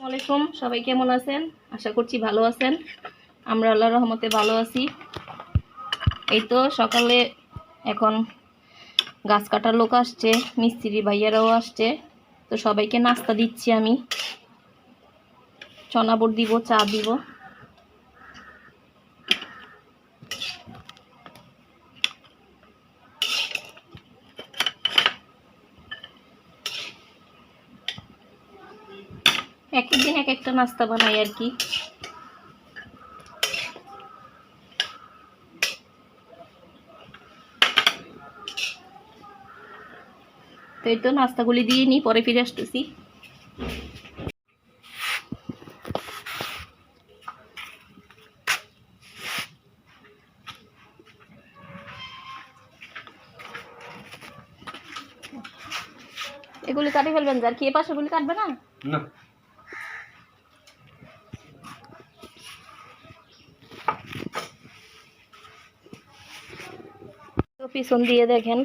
আসসালামাইকুম সবাই কেমন আছেন? আশা করছি ভালো আছেন। আমরা আল্লাহ রহমতে ভালো আছি। এই তো সকালে এখন গাছ কাটার লোক আসছে, মিস্ত্রি ভাইয়ারাও আসছে। তো সবাইকে নাস্তা দিচ্ছি আমি। চনাবর দিব, চা দিব। এক দিন এক একটা নাস্তা বানাই আর কি। তো এই তো নাস্তাগুলি দিয়ে নিই, পরে ফিরে আসতেছি। এগুলি কাটি ফেলবেন, যার কি এ পাশে গুলি কাটবে না? না। পিছন দিয়ে দেখেন।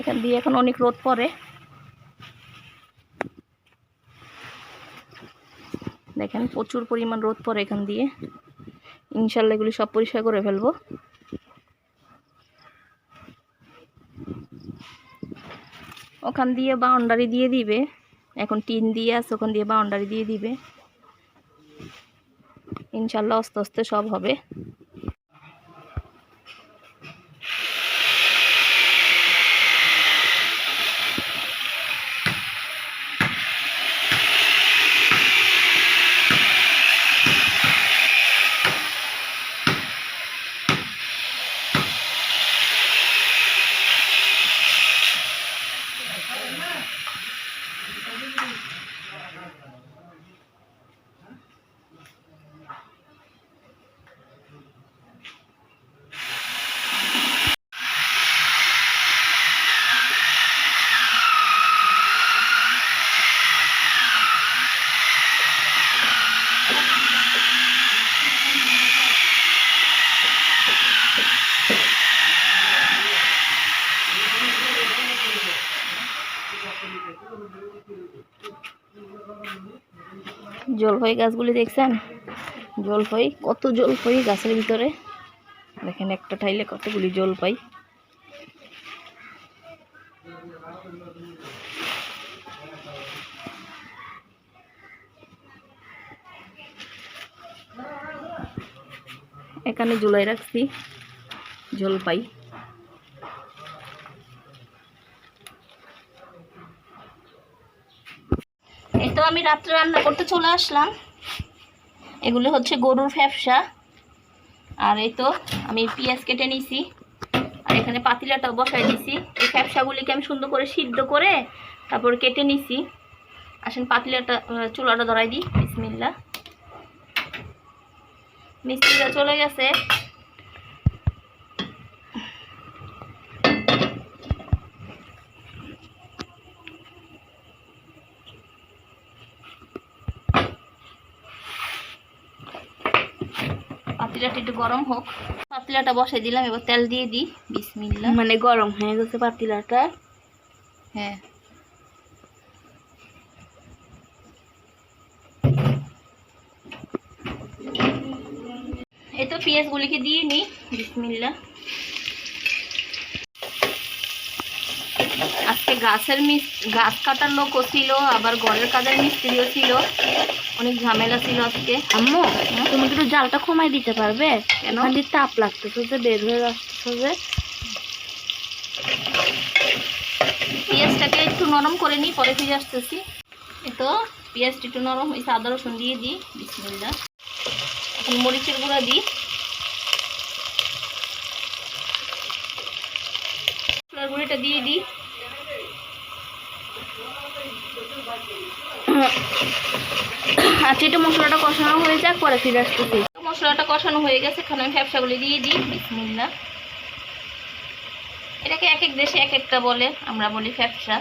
এখান দিয়ে এখন অনেক রোদ পড়ে। দেখেন, প্রচুর পরিমাণ রোদ পড়ে এখান দিয়ে। ইনশাল্লাহ এগুলি সব পরিষ্কার করে ফেলব। ওখান দিয়ে বাউন্ডারি দিয়ে দিবে। এখন টিন দিয়ে আছে, ওখান দিয়ে বাউন্ডারি দিয়ে দিবে। ইনশাল্লাহ আস্তে আস্তে সব হবে। জলপাই গাছগুলি দেখছেন? জলপাই কত জল জলপাই গাছের ভিতরে? দেখেন একটা ঠাইলে কতগুলি জলপাই এখানে জুলাই রাখছি জলপাই আমি রাত্রে রান্না করতে চলে আসলাম। এগুলো হচ্ছে গরুর ফ্যাপসা আর এই তো আমি পেঁয়াজ কেটে নিছি। আর এখানে পাতিলাটা বসাই দিছি। এই ফ্যাপসাগুলিকে আমি সুন্দর করে সিদ্ধ করে তারপর কেটে নিছি। আসেন পাতিলাটা চুলাটা ধরাই দিই। বিসমিল্লা মিস্ত্রিরা চলে গেছে। পাতিলাটা একটু গরম হোক। পাতিলাটা বসাই দিলাম এবার তেল দিয়ে দিই। বিসমিল্লা মানে গরম হয়ে গেছে পাতিলাটা। হ্যাঁ। এই তো পেঁয়াজগুলিকে দিয়ে নিই। বিসমিল্লা আজকে গাছের মিস গাছ কাটার লোকও ছিল আবার ঘরের কাজের মিস্ত্রিও ছিল। অনেক ঝামেলা ছিল আজকে। আম্মু? তুমি একটু জালটা কমাই দিতে পারবে। কেন? তাপ লাগতেছে যে বের হয়ে আসতেছে যে। পেঁয়াজটাকে একটু নরম করে নিই পরে ফিরে আসতেছি। তো পেঁয়াজটা একটু নরম হয়েছে আদা রসুন দিয়ে দিই। বিসমিল্লা এখন মরিচের গুঁড়া দিই। গুঁড়িটা দিয়ে দিই। আচ্ছা এটা মশলাটা কষানো হয়ে যাক পরে ফিরে আসতেছি। মশলাটা কষানো হয়ে গেছে এখানে আমি ফ্যাপসাগুলি দিয়ে দিই বিসমিল্লা এটাকে এক এক দেশে এক একটা বলে আমরা বলি ফ্যাপসা।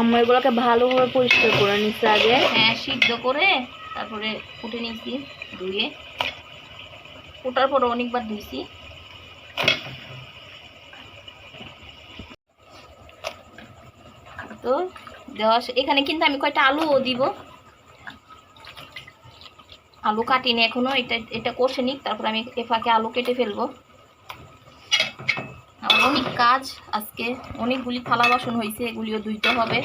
আমরা এগুলোকে ভালোভাবে পরিষ্কার করে নিচ্ছে আগে। হ্যাঁ সিদ্ধ করে তারপরে ফুটে নিয়েছি ধুয়ে। ফোটার পরে অনেকবার ধুইছি। তো দেওয়া এখানে কিন্তু আমি কয়টা আলুও দিব। আলু কাটিনি এখনও, এটা এটা কষে নিক, তারপর আমি এ ফাঁকে আলু কেটে ফেলব। অনেক কাজ আজকে, অনেকগুলি থালা বাসন হয়েছে, এগুলিও ধুইতে হবে।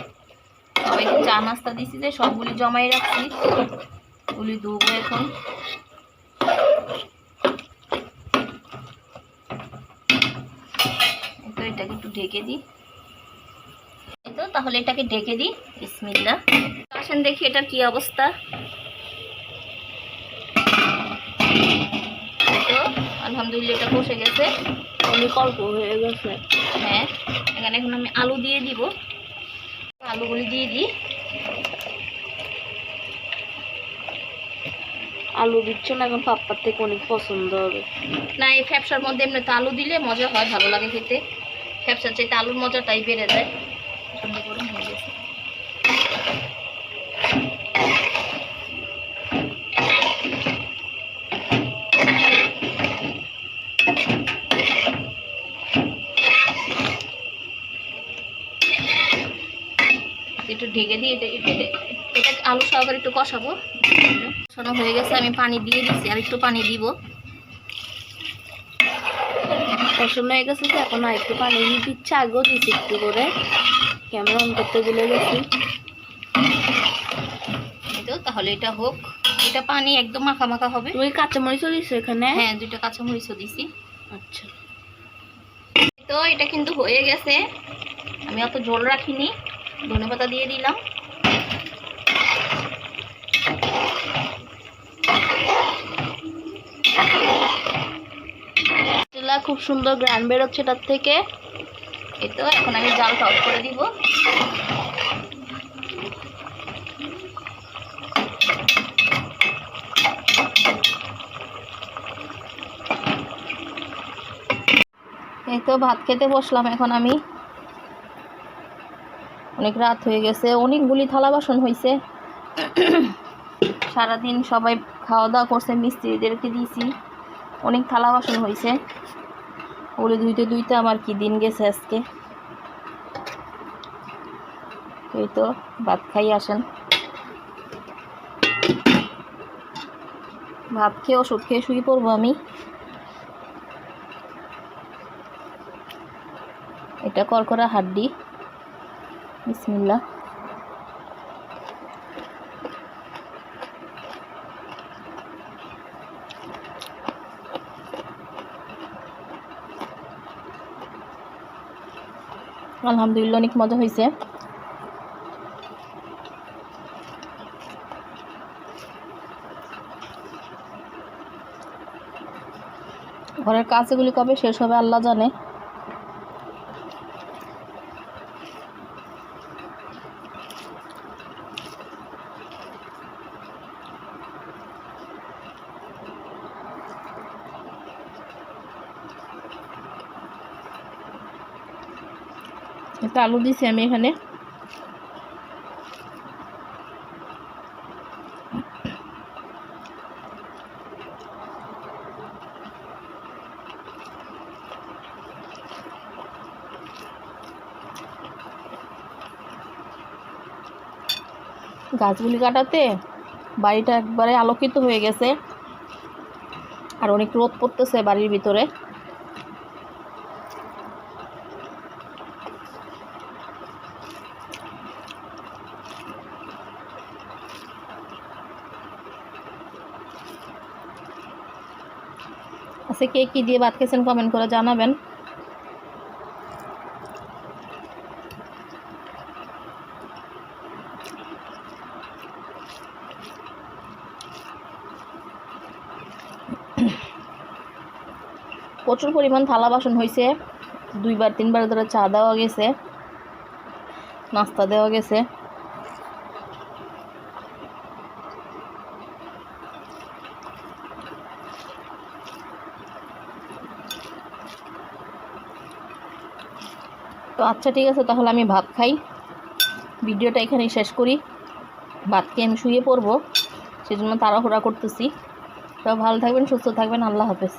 সবাইকে চা নাস্তা দিছি যে, সবগুলি জমাই রাখছি। এগুলি ধুবো এখন। তো এটাকে একটু ঢেকে দিই। তাহলে এটাকে ঢেকে দিই। বিসমিল্লা আসেন দেখি এটার কি অবস্থা। তো আলহামদুলিল্লাহ এটা বসে গেছে। অল্প হয়ে গেছে। হ্যাঁ এখানে এখন আমি আলু দিয়ে দিব। আলুগুলি দিয়ে দিই। আলু দিচ্ছ না এখন পাপ্পার থেকে অনেক পছন্দ হবে। না এই ফ্যাপসার মধ্যে এমনি তো আলু দিলে মজা হয় ভালো লাগে খেতে। ফ্যাপসার চাইতে আলুর মজাটাই বেড়ে যায়। সুন্দর করে হয়ে গেছে। একটু ঢেকে দিয়ে এটা এটা আলু সহকারে একটু কষাবো। কষানো হয়ে গেছে, আমি পানি দিয়ে দিচ্ছি আর একটু পানি দিব। পছন্দ হয়ে গেছে এখন আর একটু পানি দিচ্ছে, আগেও দিচ্ছি একটু করে। ক্যামেরা অন করতে ভুলে গেছি। তো তাহলে এটা হোক। এটা পানি একদম মাখা মাখা হবে। তুমি কাঁচামরিচও দিচ্ছ এখানে? হ্যাঁ দুইটা কাঁচামরিচও দিছি। আচ্ছা। তো এটা কিন্তু হয়ে গেছে। আমি অত জল রাখিনি। ধনে পাতা দিয়ে দিলাম। খুব সুন্দর গ্রান বেরোচ্ছে তার থেকে। এই তো, এখন আমি জালটা অফ করে দিব। এই তো, ভাত খেতে বসলাম এখন আমি। অনেক রাত হয়ে গেছে, অনেকগুলি থালা বাসন হয়েছে সারাদিন সবাই খাওয়া দাওয়া করছে, মিস্ত্রিদেরকে দিয়েছি অনেক থালা বাসন হয়েছে ওগুলো ধুইতে ধুইতে আমার কি দিন গেছে আজকে? এই তো, ভাত খাই, আসেন। ভাত খেয়ে, ওষুধ খেয়ে শুয়ে পড়ব আমি। এটা করকরা হাড্ডি। বিসমিল্লা আলহামদুলিল্লাহ অনেক মজা হয়েছে। ঘরের কাজগুলি কবে শেষ হবে আল্লাহ জানে। একটা আলু দিছি আমি এখানে। গাছগুলি কাটাতে বাড়িটা একবারে আলোকিত হয়ে গেছে। আর অনেক রোদ পড়তেছে বাড়ির ভিতরে। আচ্ছা কে কী দিয়ে ভাত খেয়েছেন কমেন্ট করে জানাবেন। প্রচুর পরিমাণ থালা বাসন হয়েছে দুইবার, তিনবার ধরে চা দেওয়া গেছে, নাস্তা দেওয়া গেছে। তো আচ্ছা ঠিক আছে, তাহলে আমি ভাত খাই। ভিডিওটা এখানেই শেষ করি। ভাত খেয়ে আমি শুয়ে পড়ব, সেজন্য তাড়াহুড়া করতেছি। তো ভালো থাকবেন, সুস্থ থাকবেন, আল্লাহ হাফেজ।